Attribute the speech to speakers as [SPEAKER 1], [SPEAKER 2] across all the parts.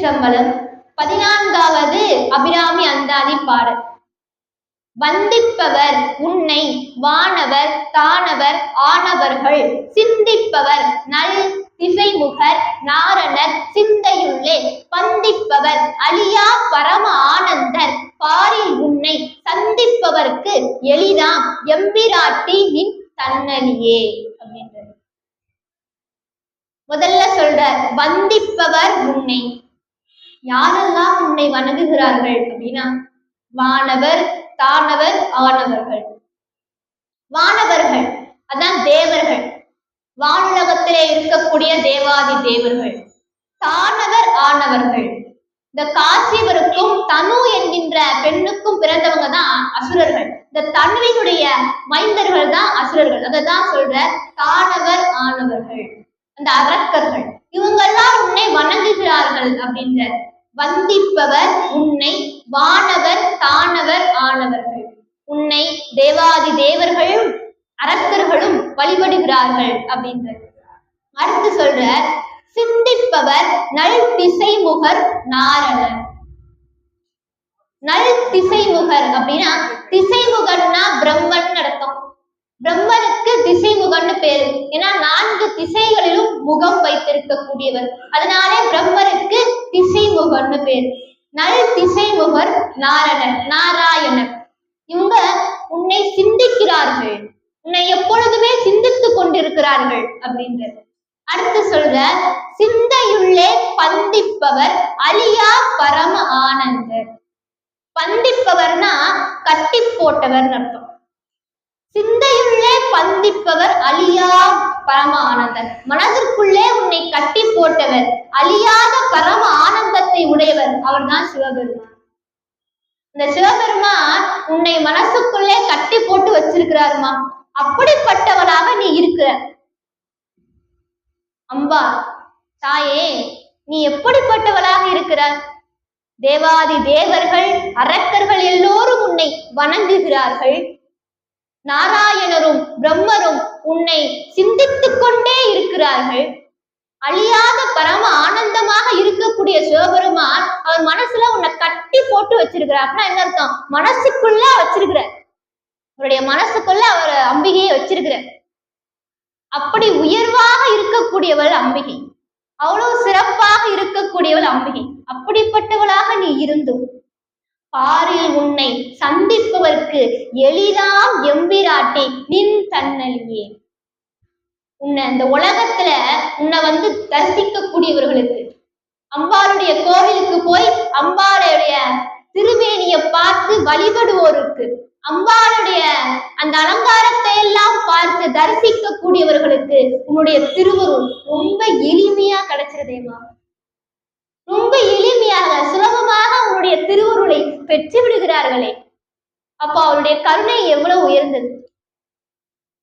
[SPEAKER 1] திருச்சிற்றம்பலம் பதினான்காவது அபிராமி அந்தாதி பாடல். வந்திப்பவர் உன்னை வானவர் தானவர் ஆனவர்கள் சிந்திப்பவர் நல் திசைமுகர் நாரணர் சிந்தையுள்ளே பந்திப்பவர் அழியா பரம ஆனந்தர் பாரில் உன்னை சந்திப்பவர்க்கு எளிதாம் எம்பிராட்டி நின் தன்னலியே அப்படின்றது. முதல்ல சொல்ற வந்திப்பவர் உன்னை யாரெல்லாம் உன்னை வணங்குகிறார்கள் அப்படின்னா வானவர் தானவர் ஆனவர்கள். வானவர்கள் அதான் தேவர்கள். வானுலகத்திலே இருக்கக்கூடிய தேவாதி தேவர்கள். தானவர் ஆனவர்கள். இந்த காசியவருக்கும் தனு என்கின்ற பெண்ணுக்கும் பிறந்தவங்க தான் அசுரர்கள். இந்த தன்வினுடைய மைந்தர்கள் தான் அசுரர்கள். அதை தான் சொல்ற தானவர் ஆனவர்கள். அந்த அரக்கர்கள். இவங்கெல்லாம் உன்னை வணங்குகிறார்கள் அப்படின்ற வந்திப்பவர் உன்னை வானவர் தானவர் ஆனவர்கள். உன்னை தேவாதி தேவர்களும் அரக்கர்களும் வழிபடுகிறார்கள் அப்படின்றது. அடுத்து சொல்ற சிந்திப்பவர் நல் திசைமுகர் நாரணர். நல் திசைமுகர் அப்படின்னா திசைமுகன்னா பிரம்மன் அர்த்தம். பிரம்மனுக்கு திசைமுகன்னு பேரு. ஏன்னா திசைகளிலும் முகம் வைத்திருக்கக்கூடியவர். அதனாலே பிரம்மருக்கு திசைமுகன்னு பேர். நல் திசை முகர் நாரணர் நாராயணர். இவங்க உன்னை சிந்திக்கிறார்கள். உன்னை எப்பொழுதுமே சிந்தித்துக் கொண்டிருக்கிறார்கள் அப்படின்றது. அடுத்து சொல்ற சிந்தையுள்ளே பந்திப்பவர் அழியா பரம ஆனந்தர். பந்திப்பவர்னா கட்டி போட்டவர் அர்த்தம். சிந்தையுள்ளே பந்திப்பவர் அழியா பரம ஆனந்தர் மனதிற்குள்ளே உன்னை கட்டி போட்டவர் அழியாத பரம ஆனந்தத்தை உடையவர் அவர்தான் சிவபெருமான். இந்த சிவபெருமான் உன்னை மனசுக்குள்ளே கட்டி போட்டு வச்சிருக்கிறாருமா? அப்படிப்பட்டவனாக நீ இருக்கிற. அம்பா தாயே நீ எப்படிப்பட்டவளாக இருக்கிற? தேவாதி தேவர்கள் அரக்கர்கள் எல்லோரும் உன்னை வணங்குகிறார்கள். நாராயணரும் பிரம்மரும் உன்னை சிந்தித்துக் கொண்டே இருக்கிறார்கள். அழியாத பரம ஆனந்தமாக இருக்கக்கூடிய சிவபெருமான் அவர் மனசுல உன்னை கட்டி போட்டு வச்சிருக்கிறார்னா என்ன அர்த்தம்? மனசுக்குள்ள வச்சிருக்கிற அவருடைய மனசுக்குள்ள அவர் அம்பிகையை வச்சிருக்கிற அப்படி உயர்வாக இருக்கக்கூடியவள் அம்பிகை. அவ்வளவு சிறப்பாக இருக்கக்கூடியவள் அம்பிகை. அப்படிப்பட்டவளாக நீ இருந்தும் பாரில் உன்னை சந்திப்பவர்க்கு எளிதாம் எம்பிராட்டி நின் தன்னலியே. உன்னை அந்த உலகத்துல உன்னை வந்து தரிசிக்கக்கூடியவர்களுக்கு. அம்பாளுடைய கோவிலுக்கு போய் அம்பாளுடைய திருமேனிய பார்த்து வழிபடுவோருக்கு. அம்பாளுடைய அந்த அலங்காரத்தை எல்லாம் பார்த்து தரிசிக்கக்கூடியவர்களுக்கு உன்னுடைய திருவருள் ரொம்ப எளிமையா கிடைச்சிருதேமா ரொம்ப எளி எளிமையாக சுலபமாக உன்னுடைய திருவருளை பெற்று விடுகிறார்களே. அப்ப அவருடைய கருணை எவ்வளவு உயர்ந்தது.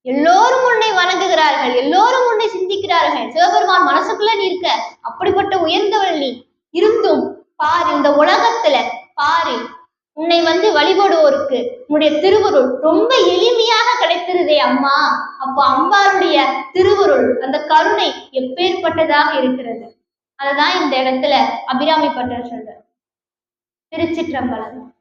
[SPEAKER 1] எல்லோரும் உன்னை வணங்குகிறார்கள் எல்லோரும் உன்னை சிந்திக்கிறார்கள். சிவபெருமான் மனசுக்குள்ள நீ இருக்க அப்படிப்பட்ட உயர்ந்தவள் நீ. இருந்தும் பாரு இந்த உலகத்துல பாரு உன்னை வந்து வழிபடுவோருக்கு உன்னுடைய திருவருள் ரொம்ப எளிமையாக கிடைத்திருதே அம்மா. அப்போ அம்பாளுடைய திருவருள் அந்த கருணை எப்பேற்பட்டதாக இருக்கிறது. அதுதான் இந்த இடத்துல அபிராமி பட்டர் சொல்ற திருச்சிற்றம்பலம்.